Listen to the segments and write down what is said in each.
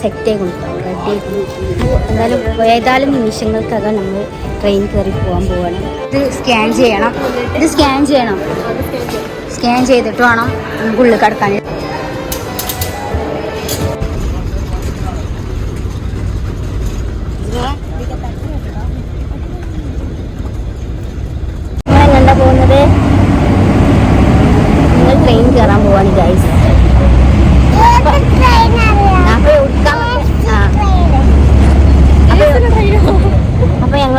Set ആയിക്കൊണ്ടോ ready എന്തായാലും ഏതായാലും നിമിഷങ്ങൾക്കകം നമ്മൾ ട്രെയിൻ കയറി പോകാൻ പോവാണ് ഇത് സ്കാൻ ചെയ്യണം ഇത് സ്കാൻ ചെയ്യണം സ്കാൻ ചെയ്തിട്ട്? വേണം നമുക്ക് ഉള്ളിൽ കിടക്കാൻ പോകുന്നത് നിങ്ങൾ ട്രെയിൻ കയറാൻ പോവാണ് ഗൈസ് അപ്പൊ ഉടുക്കാൻ ആ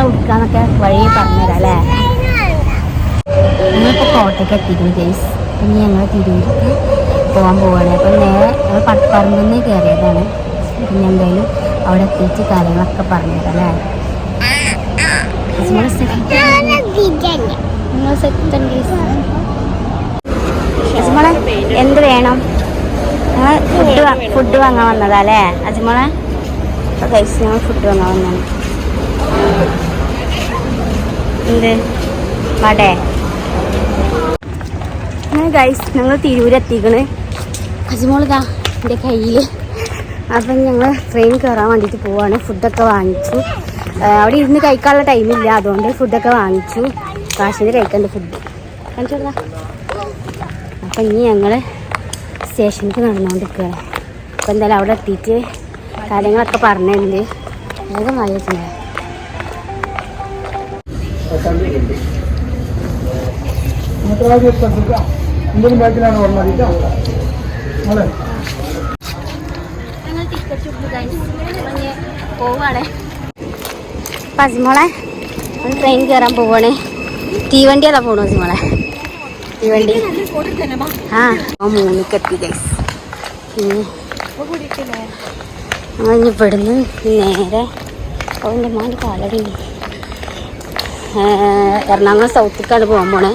അപ്പൊ ഞങ്ങൾ ഉടുക്കാന്നൊക്കെ വഴി പറഞ്ഞുതരാം അല്ലേ ഞങ്ങളിപ്പോ കോട്ടയ്ക്ക് എത്തിക്കുന്നു ഗൈസ് ഇനി ഞങ്ങൾ തിരൂർക്ക് പോകാൻ പോവുകയാണ് അപ്പം നേരെ ഞങ്ങൾ പട്ടപ്പറമ്പിൽ നിന്ന് കയറിയതാണ് പിന്നെ എന്തായാലും അവിടെ എത്തിച്ച് കാര്യങ്ങളൊക്കെ പറഞ്ഞുതരാം അല്ലേ? അജ്മോളെ എന്ത് വേണം? ഞങ്ങൾ ഫുഡ് ഫുഡ് വാങ്ങാൻ വന്നതാ അല്ലേ? അജ്മോളെ കഴിച്ച് ഞങ്ങൾ ഫുഡ് വാങ്ങാൻ വന്നതാണ്. എന്ത്? വടേ. അങ്ങനെ ഗൈസ് ഞങ്ങൾ തിരൂരെത്തിക്കണ്. അജ്മോളിതാ എന്റെ കയ്യിൽ അപ്പം ഞങ്ങൾ ട്രെയിൻ കയറാൻ വേണ്ടിയിട്ട് പോവാണ്. ഫുഡൊക്കെ വാങ്ങിച്ചു. അവിടെ ഇരുന്ന് കഴിക്കാനുള്ള ടൈമില്ല അതുകൊണ്ട് ഫുഡൊക്കെ വാങ്ങിച്ചു. കാശ്മീർ കഴിക്കണ്ട ഫുഡ് കാണിച്ചോളാം അപ്പം ഇനി ഞങ്ങൾ സ്റ്റേഷനിലേക്ക് നടന്നുകൊണ്ടിരിക്കുകയാണ് അപ്പം എന്തായാലും അവിടെ എത്തിയിട്ട് കാര്യങ്ങളൊക്കെ പറഞ്ഞിട്ടുണ്ട് വേഗം വായിച്ചിട്ടുണ്ട് എന്തെങ്കിലും ബാക്കിലാണ് ഓർമ്മ അതെ പോവാണേ. പസിമോളെ ട്രെയിൻ കയറാൻ പോവാണേ തീവണ്ടി. അതാ പോണു പസിമോളെ തീവണ്ടി ആ മൂന്നിക്ക് എത്തി ഗൈസ് ഇനി ഇവിടുന്ന് നേരെ അവന്റെ മാന്റെ കാലടി. എറണാകുളം സൗത്തിക്കാണ് പോകാൻ പോണേ.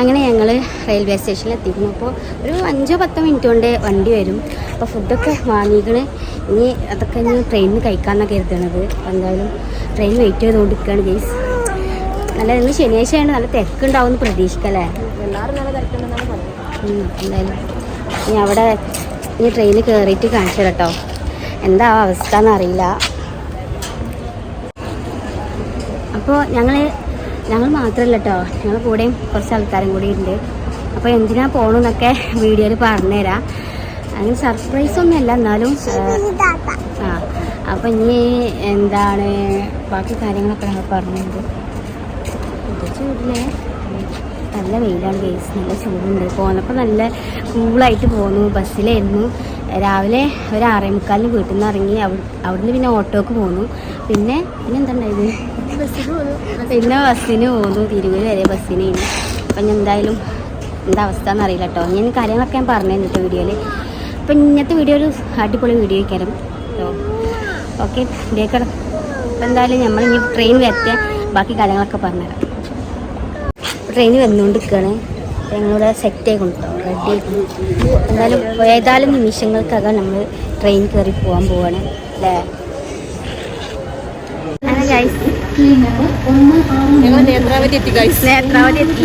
അങ്ങനെ ഞങ്ങൾ റെയിൽവേ സ്റ്റേഷനിൽ എത്തിക്കുന്നു. അപ്പോൾ ഒരു അഞ്ചോ പത്തോ മിനിറ്റ് കൊണ്ട് വണ്ടി വരും. അപ്പോൾ ഫുഡൊക്കെ വാങ്ങിക്കണ്. ഇനി അതൊക്കെ ഇനി ട്രെയിനിൽ കഴിക്കാമെന്നാണ് കരുതണത്. എന്തായാലും ട്രെയിൻ വെയിറ്റ് ചെയ്തുകൊണ്ടിരിക്കുകയാണ് ഗേസ് നല്ല ഇന്ന് ശനിയാഴ്ചയാണ് നല്ല തിരക്കുണ്ടാവുമെന്ന് പ്രതീക്ഷിക്കല്ലേ? എന്തായാലും. ഇനി അവിടെ ഇനി ട്രെയിനിൽ കയറിയിട്ട് കാണിച്ചു കേട്ടോ എന്താ അവസ്ഥ എന്നറിയില്ല. അപ്പോൾ ഞങ്ങൾ ഞങ്ങൾ മാത്രമല്ല കേട്ടോ ഞങ്ങൾ കൂടെയും കുറച്ച് ആൾക്കാരും കൂടി ഉണ്ട്. അപ്പോൾ എന്തിനാ പോകണമെന്നൊക്കെ വീഡിയോയിൽ പറഞ്ഞുതരാം. അങ്ങനെ സർപ്രൈസ് ഒന്നുമല്ല എന്നാലും ആ, അപ്പം ഇനി എന്താണ് ബാക്കി കാര്യങ്ങളൊക്കെ ഞങ്ങൾ പറഞ്ഞത് ഇത് ചൂടില്ലേ? നല്ല വെയിലാണ് കേസ് നല്ല ചൂടുണ്ട്. പോന്നപ്പോൾ നല്ല കൂളായിട്ട് പോന്നു. ബസ്സിലായിരുന്നു. രാവിലെ ഒരു ആറേ മുക്കാലിന് വീട്ടിൽ നിന്ന് ഇറങ്ങി അവിടെ അവിടുന്ന് പിന്നെ ഓട്ടോക്ക് പോന്നു. പിന്നെ പിന്നെ എന്താ ഉണ്ടായത്? പിന്നെ ബസ്സിന് പോന്നു തിരുവല്ല വരെ ബസ്സിന് ഇനി. അപ്പം ഞാൻ എന്തായാലും എന്താ അവസ്ഥ എന്നറിയില്ല കേട്ടോ ഞാൻ കാര്യങ്ങളൊക്കെ ഞാൻ പറഞ്ഞു തന്നിട്ട് വീഡിയോയിൽ അപ്പം ഇന്നത്തെ വീഡിയോ ഒരു അടിപൊളി വീഡിയോ ആയിരിക്കും കേട്ടോ ഓക്കെ ഇതേക്കട അപ്പം എന്തായാലും നമ്മൾ ഇനി ട്രെയിൻ വരത്തെ ബാക്കി കാര്യങ്ങളൊക്കെ പറഞ്ഞുതരാം. ട്രെയിൻ വന്നുകൊണ്ടിരിക്കുകയാണ് ഞങ്ങളിവിടെ സെറ്റ് ആയിക്കൊണ്ടോ റെഡി ആയിക്കൊണ്ട് എന്തായാലും ഏതായാലും നിമിഷങ്ങൾക്കകം നമ്മൾ ട്രെയിൻ കയറി പോകാൻ പോവാണ്. അല്ലേ? guys, ഞങ്ങൾ നേത്രാവതി എത്തി ഗൈസ് നേത്രാവതി എത്തി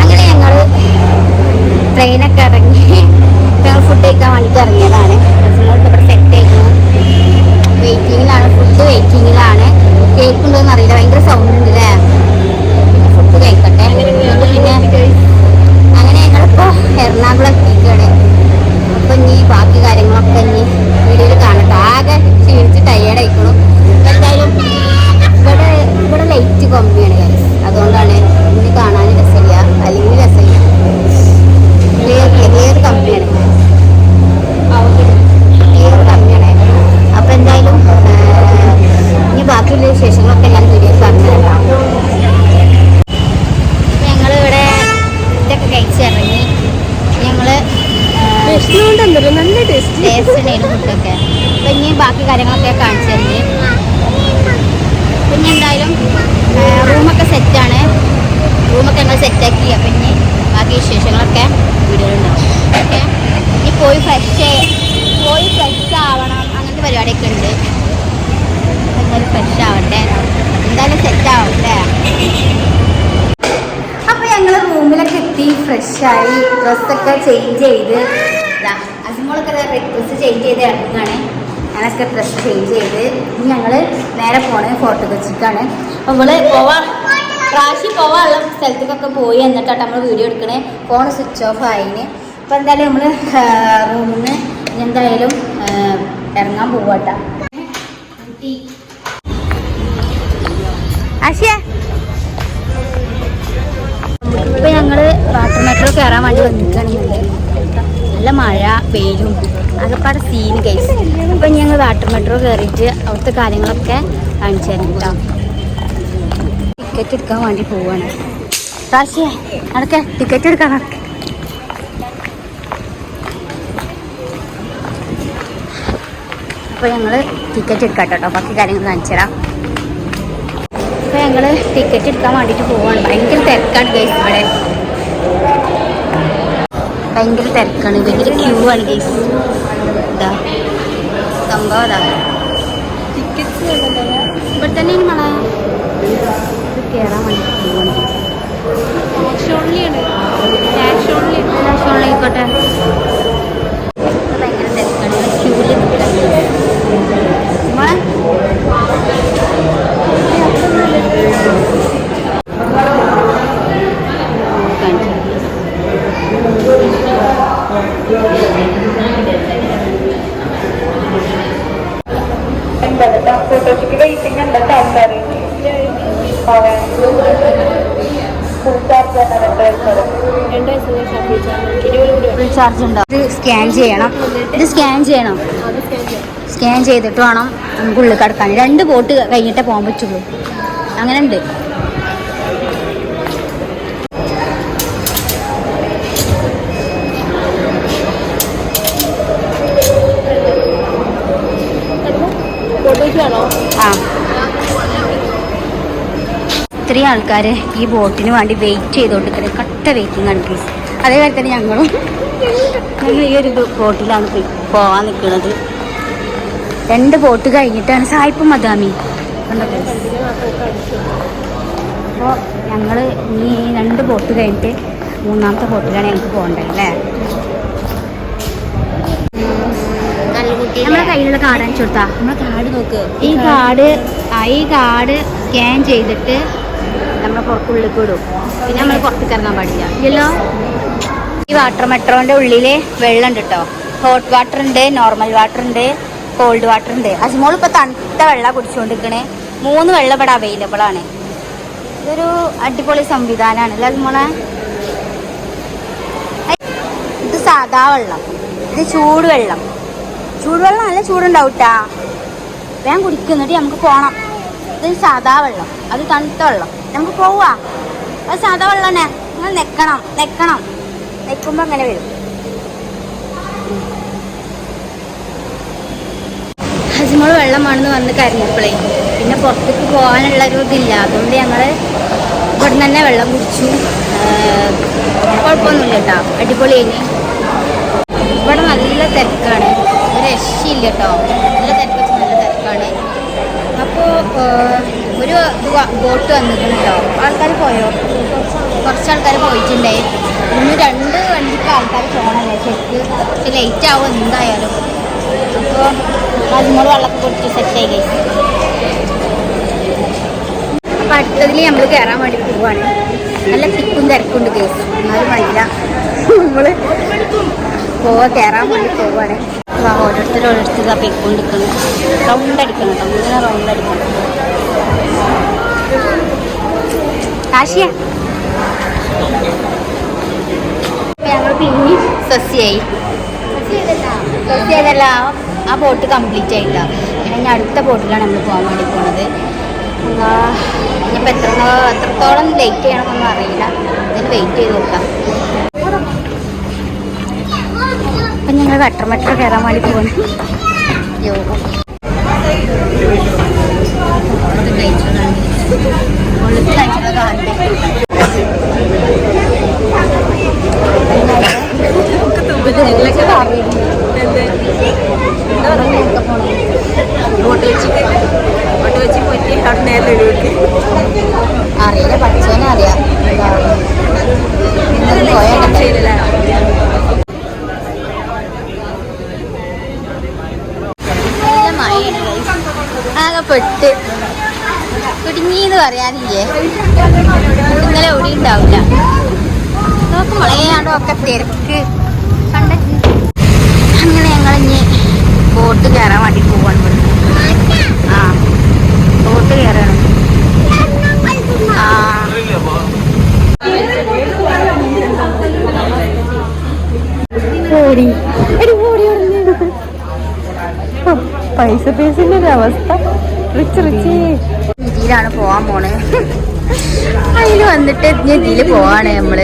അങ്ങനെ ഞങ്ങൾ ട്രെയിനൊക്കെ ഇറങ്ങി ഞങ്ങൾ ഫുഡ് കഴിക്കാൻ വേണ്ടി ഇറങ്ങിയതാണ്. ഇവിടെ സെറ്റ് ആയിരുന്നു. വെയിറ്റിങ്ങിലാണ് ഫുഡ് വെയിറ്റിങ്ങിലാണ് കേൾക്കുന്നതെന്ന് അറിയില്ല. ഭയങ്കര സൗണ്ട് ഉണ്ട് അല്ലേ ഫുഡ് കഴിക്കട്ടെ. അങ്ങനെ ഞങ്ങളിപ്പോ എറണാകുളം എത്തിക്കുകയാണ് ഞങ്ങൾ നല്ല ടേസ്റ്റ്. ടേസ്റ്റ് ഫുഡൊക്കെ. അപ്പം ഇനി ബാക്കി കാര്യങ്ങളൊക്കെ കാണിച്ചു തരുന്നത് പിന്നെ എന്തായാലും റൂമൊക്കെ സെറ്റാണ് റൂമൊക്കെ ഞങ്ങൾ സെറ്റാക്കി അപ്പം ഇനി ബാക്കി വിശേഷങ്ങളൊക്കെ വീടുകളുണ്ടാവും ഓക്കെ? ഇനി പോയി ഫ്രഷ് പോയി ഫ്രഷ് ആവണം. അങ്ങനത്തെ പരിപാടിയൊക്കെ ഉണ്ട്. എന്തായാലും ഫ്രഷ് ആവട്ടെ. എന്തായാലും സെറ്റ് എത്തി ഫ്രഷായി ഡ്രസ്സൊക്കെ ചേഞ്ച് ചെയ്ത്. അസിമോളൊക്കെ ഡ്രസ്സ് ചേഞ്ച് ചെയ്ത് ഇറങ്ങുകയാണ് ഞാനൊക്കെ ഡ്രസ്സ് ചേഞ്ച് ചെയ്ത്. ഇനി ഞങ്ങൾ നേരെ പോണേ ഫോർട്ട് കൊച്ചിക്കാണ്. അപ്പോൾ ഇവൾ പോവാൻ പ്രാവശ്യം പോവാനുള്ള സ്ഥലത്തേക്കൊക്കെ പോയി എന്നിട്ടാണ് നമ്മൾ വീഡിയോ എടുക്കണേ. ഫോൺ സ്വിച്ച് ഓഫ് ആയിന്. അപ്പോൾ എന്തായാലും നമ്മൾ റൂമിൽ നിന്ന് എന്തായാലും ഇറങ്ങാൻ പോവാട്ടാ. ആശയ. കയറാൻ വേണ്ടി വന്നിരിക്കുകയാണെന്നുണ്ട് നല്ല മഴ വെയിലും അതൊക്കെ സീൻ കേസ് അപ്പൊ ഞങ്ങൾ വാട്ടർ മെട്രോ കയറിയിട്ട് അവിടുത്തെ കാര്യങ്ങളൊക്കെ കാണിച്ചു തരാം കേട്ടോ. ടിക്കറ്റ് എടുക്കാൻ വേണ്ടി പോവാണ്. നടക്കെ. ടിക്കറ്റ് എടുക്കാൻ അപ്പൊ ഞങ്ങൾ ടിക്കറ്റ് എടുക്കാം കേട്ടോ. ബാക്കി കാര്യങ്ങൾ കാണിച്ചു തരാം. ഇപ്പൊ ഞങ്ങൾ ടിക്കറ്റ് എടുക്കാൻ വേണ്ടിട്ട് പോവാണ്. ഭയങ്കര തിരക്കാണ് ഗൈസ് ഇവിടെ. ഭയങ്കര തിരക്കാണ്. ഭയങ്കര ക്യൂ ആണ് ഗൈസ് ഇതാ. സംഭവം ഇതാ ഇവിടെ തന്നെ ഇനി മള ഇത് കയറാൻ വേണ്ടി ക്യാഷ് ഓൺലി ക്യാഷ് ഓൺലി ആയിക്കോട്ടെ. ഭയങ്കര തിരക്കാണ്. ക്യൂവിൽ നിൽക്കാൻ ചാർജ് ഉണ്ടോ? ഇത് സ്കാൻ ചെയ്യണം. ഇത് സ്കാൻ ചെയ്യണം. സ്കാൻ ചെയ്തിട്ട് വേണം നമുക്ക് ഉള്ളിൽ കിടക്കാൻ. രണ്ട് ബോട്ട് കഴിഞ്ഞിട്ടേ പോകാൻ പറ്റുള്ളൂ. അങ്ങനെ ഉണ്ട്. ആ. ഇത്രയും ആൾക്കാർ ഈ ബോട്ടിന് വേണ്ടി വെയിറ്റ് ചെയ്തുകൊണ്ടിരിക്കുന്നത് കട്ട വെയിറ്റിംഗ് ആണ് പ്ലീസ് അതേപോലെ തന്നെ ഞങ്ങളും. ഞങ്ങൾ ഈ ഒരു ബോട്ടിലാണ് പോവാൻ നിൽക്കുന്നത് രണ്ട് ബോട്ട് കഴിഞ്ഞിട്ടാണ് സായിപ്പ് മദാമി. അപ്പോൾ ഞങ്ങൾ ഈ രണ്ട് ബോട്ട് കഴിഞ്ഞിട്ട് മൂന്നാമത്തെ ബോട്ടിലാണ് ഞങ്ങൾക്ക് പോകേണ്ടത് അല്ലേ? നമ്മളെ കയ്യിലുള്ള കാർഡ് അയച്ചു കൊടുത്താ? നമ്മളെ കാർഡ് നോക്ക്. ഈ കാർഡ് ഈ കാർഡ് സ്കാൻ ചെയ്തിട്ട് നമ്മളെ പുറത്തുള്ളിൽ കൂടും പിന്നെ നമ്മൾ പുറത്തേക്ക് ഇറങ്ങാൻ പാടില്ല. ഇല്ലല്ലോ? ഈ വാട്ടർ മെട്രോന്റെ ഉള്ളിൽ വെള്ളം ഉണ്ട് കേട്ടോ ഹോട്ട് വാട്ടർ ഉണ്ട് നോർമൽ വാട്ടർ ഉണ്ട് കോൾഡ് വാട്ടർ ഉണ്ട്. അജ്മോൾ ഇപ്പൊ തണുത്ത വെള്ളം കുടിച്ചുകൊണ്ടിരിക്കണേ മൂന്ന് വെള്ളം ഇവിടെ അവൈലബിൾ ആണ്. ഇതൊരു അടിപൊളി സംവിധാനമാണ് അല്ലേ അജ്മോളെ? ഇത് സാധാ വെള്ളം. ഇത് ചൂടുവെള്ളം. ചൂടുവെള്ളം നല്ല ചൂടുണ്ടാവൂട്ടാ. വേഗം കുടിക്കുന്നിട്ട് നമുക്ക് പോണം. ഇത് സാധാ വെള്ളം അത് തണുത്ത വെള്ളം. നമുക്ക് പോവാ. അത് സാധാ വെള്ളം തന്നെ. നിങ്ങൾ നെക്കണം നെക്കണം. നെക്കുമ്പോ അങ്ങനെ വരും. ഹജ്മോൾ വെള്ളമാണെന്ന് വന്ന് കരഞ്ഞപ്പോളേ പിന്നെ പുറത്തേക്ക് പോകാനുള്ള ഒരു ഇതില്ല. അതുകൊണ്ട് ഞങ്ങൾ ഇവിടെ തന്നെ വെള്ളം കുടിച്ചു. കുഴപ്പമൊന്നുമില്ല കേട്ടോ. അടിപൊളിയായി ഇവിടെ നല്ല തിരക്കാണ്. ഒരു രക്ഷയില്ല കേട്ടോ. നല്ല തിരക്ക് നല്ല തിരക്കാണ്. അപ്പോൾ ഒരു ബോട്ട് വന്നിട്ടുണ്ട് കേട്ടോ. ആൾക്കാർ പോയോ? കുറച്ച് ആൾക്കാർ പോയിട്ടുണ്ടേ. ഇന്ന് രണ്ട് വണ്ടിക്ക് ആൾക്കാർ പോകണമല്ലേ ശരിക്ക് ലേറ്റ് ആവും എന്തായാലും? അപ്പോൾ അതിനോട് വെള്ളമൊക്കെ കുടിച്ച് സെറ്റ് ആയി അപ്പം അടുത്തതിൽ നമ്മൾ കയറാൻ വേണ്ടി പോവാണ്. നല്ല തിക്കും തിരക്കുണ്ട് കേസ് എന്നാലും വഴിയില്ല നമ്മൾ പോവാ കയറാൻ വേണ്ടി വാ, ഓരോരുത്തർ ഓരോരുത്തർ പൊയ്ക്കൊണ്ടിരിക്കണം റൗണ്ട് അടിക്കണം കേട്ടോ ഇങ്ങനെ റൗണ്ട് അടിക്കണം. കാശിയ? സസ്യായി. സസ്യതല്ല ആ ബോട്ട് കംപ്ലീറ്റ് ആയില്ല. ഇനി അടുത്ത ബോട്ടിലാണ് നമ്മൾ പോകാൻ വേണ്ടി പോണത്. ഇനിയിപ്പോൾ എത്ര എത്രത്തോളം ലേറ്റ് ചെയ്യണമെന്നൊന്നും അറിയില്ല. അതിന് വെയിറ്റ് ചെയ്ത് നോക്കാം. അപ്പം ഞങ്ങൾ കട്ടർമറ്റർ കയറാൻ വേണ്ടി പോകണം യോ കഴിച്ചതാണ് കൊള്ളത്തിൽ കഴിച്ചത് അറിയില്ല പഠിച്ചവനെ അറിയാം. ആകെ പെട്ട് കുടുങ്ങിന്ന് പറയാനില്ലേ? എവിടെ ഉണ്ടാവില്ല നോക്ക് ആണ്ടോ ഒക്കെ തിരക്ക്. ഇനി ബോട്ട് കയറാൻ വേണ്ടി പോവാണ് ഇവിടുന്ന്. ആ ബോട്ട് കയറാണ്. ഓടി. പൈസ പൈസന്റെ ഒരു അവസ്ഥ. Rich rich. ഇതിലാണ് പോവാൻ പോണേ. അതിൽ വന്നിട്ട് ഇതിൽ പോവാണ് നമ്മൾ.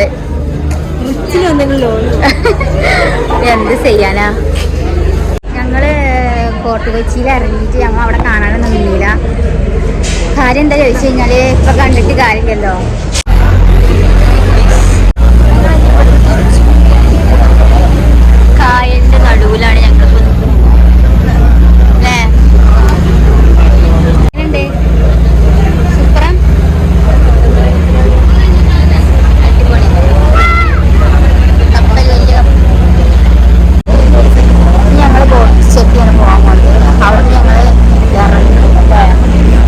എന്ത് ചെയ്യാനാ? ഞങ്ങൾ ഫോർട്ട് കൊച്ചിയിൽ ഇറങ്ങിയിട്ട് ഞങ്ങൾ അവിടെ കാണാനൊന്നും ഇല്ല കാര്യം എന്താ ചോദിച്ചു കഴിഞ്ഞാൽ ഇപ്പം കണ്ടിട്ട് കാര്യമില്ലല്ലോ കായലിന്റെ നടുവിലാണ് ഞങ്ങൾ അല്ലേ എങ്ങനെയുണ്ട് സൂപ്പറാ അടിപൊളി കപ്പൽ വലിയ കപ്പൽ ഞങ്ങൾ ബോട്ട് സ്റ്റെപ്പിയാണ് പോകാൻ പോകുന്നത് അവിടെ ഞങ്ങൾ ഇറങ്ങി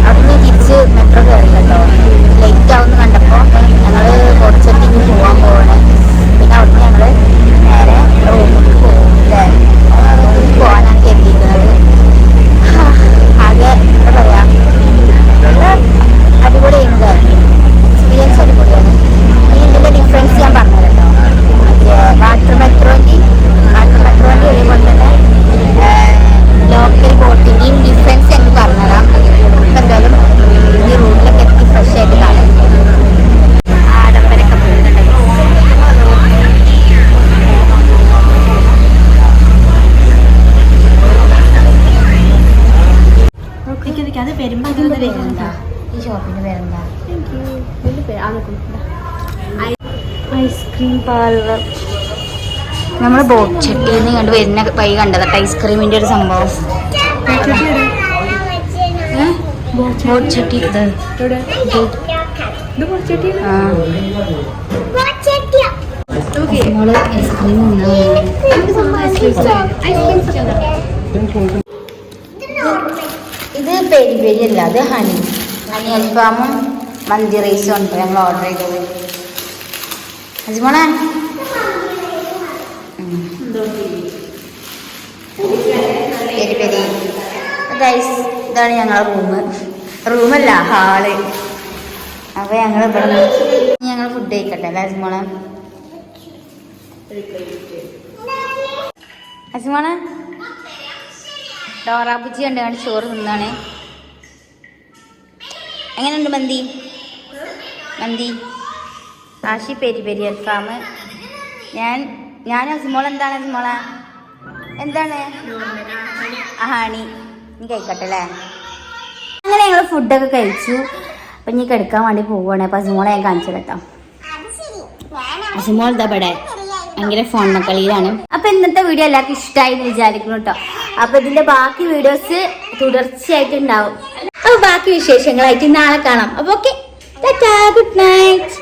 അവിടുന്ന് തിരിച്ച് മെട്രോ കയറി കേട്ടോ ലേറ്റ് ആവുമെന്ന് കണ്ടപ്പോൾ ഞങ്ങൾ ബോട്ട് സ്റ്റെപ്പിന് പോകാൻ പോവാണ് പിന്നെ അവിടുന്ന് ഞങ്ങൾ നേരെ റൂമിൽ പോകും അല്ലേ പോകാനാണ് കരുതിയിരിക്കുന്നത് ആകെ എന്താ പറയാ നല്ല അടിപൊളിയുണ്ട് എക്സ്പീരിയൻസ് അടിപൊളിയാണ് ഈ ഇതിന്റെ ഡിഫറൻസ് ഞാൻ പറഞ്ഞു കേട്ടോ മറ്റേ വാട്ടർ മെട്രോന്റെ വാട്ടർ മെട്രോന്റെ അതേപോലെ തന്നെ ലോക്കൽ ബോട്ടിന്റെയും ഡിഫറൻസ് ഞങ്ങൾ പറഞ്ഞുതരാം ഇപ്പൊ എന്തായാലും ഈ റൂമിലൊക്കെ എത്തി ഫ്രഷ് ആയിട്ട് കാണാം ആഡംബരൊക്കെ പോകുന്നുണ്ട് അത് പെരുമ്പാലും പേരെന്താ ഈ ഷോപ്പിന്റെ പേരെന്താ പാർലർ നമ്മൾ ബോട്ട് ചട്ടിയിൽ നിന്ന് കണ്ട് വരുന്ന വഴി കണ്ടത് ഐസ്ക്രീമിന്റെ ഒരു സംഭവം? ബോട്ട് ചട്ടി. ഇത്. നമ്മൾ ഐസ്ക്രീം ഇത് പെരി പെരി അല്ല അത് ഹണി. ഹണി അൽഫാമും മന്തി റൈസും ഉണ്ട് ഞങ്ങൾ ഓർഡർ ചെയ്തത്. അജ്മോളെ പെരി. ഗൈസ് ഇതാണ് ഞങ്ങളുടെ റൂം റൂമല്ല ഹാൾ അപ്പൊ ഞങ്ങൾ ഇവിടെ ഞങ്ങൾ ഫുഡ് കഴിക്കട്ടെ അല്ലേ അജ്മോളെ അജ്മോളെ ഡോറാബുജി കണ്ട് ചോറ് തിന്നാണ്. എങ്ങനെയുണ്ട് മന്തി? മന്തി? ആഷി പെരി പെരി അൽഫാം ഞാൻ ഞാൻ അസ്മോൾ എന്താണ് അസ്മോള എന്താണ്? ആണി നീ കഴിക്കട്ടെ അല്ലേ? അങ്ങനെ ഞങ്ങൾ ഫുഡൊക്കെ കഴിച്ചു. അപ്പം ഇനി കിടക്കാൻ വേണ്ടി പോവുകയാണ് അപ്പം അസ്മോളെ ഞാൻ കാണിച്ചു കേട്ടോ. അസ്മോൾ എന്താ ഇവിടെ ഭയങ്കര ഫോൺ കളിയിലാണ്. അപ്പം ഇന്നത്തെ വീഡിയോ എല്ലാവർക്കും ഇഷ്ടമായി എന്ന് വിചാരിക്കുന്നു കേട്ടോ. അപ്പം ഇതിന്റെ ബാക്കി വീഡിയോസ് തുടർച്ചയായിട്ട് ഉണ്ടാവും. അപ്പോൾ ബാക്കി വിശേഷങ്ങളായിട്ട് നാളെ കാണാം. അപ്പോൾ ഓക്കെ ഗുഡ് നൈറ്റ്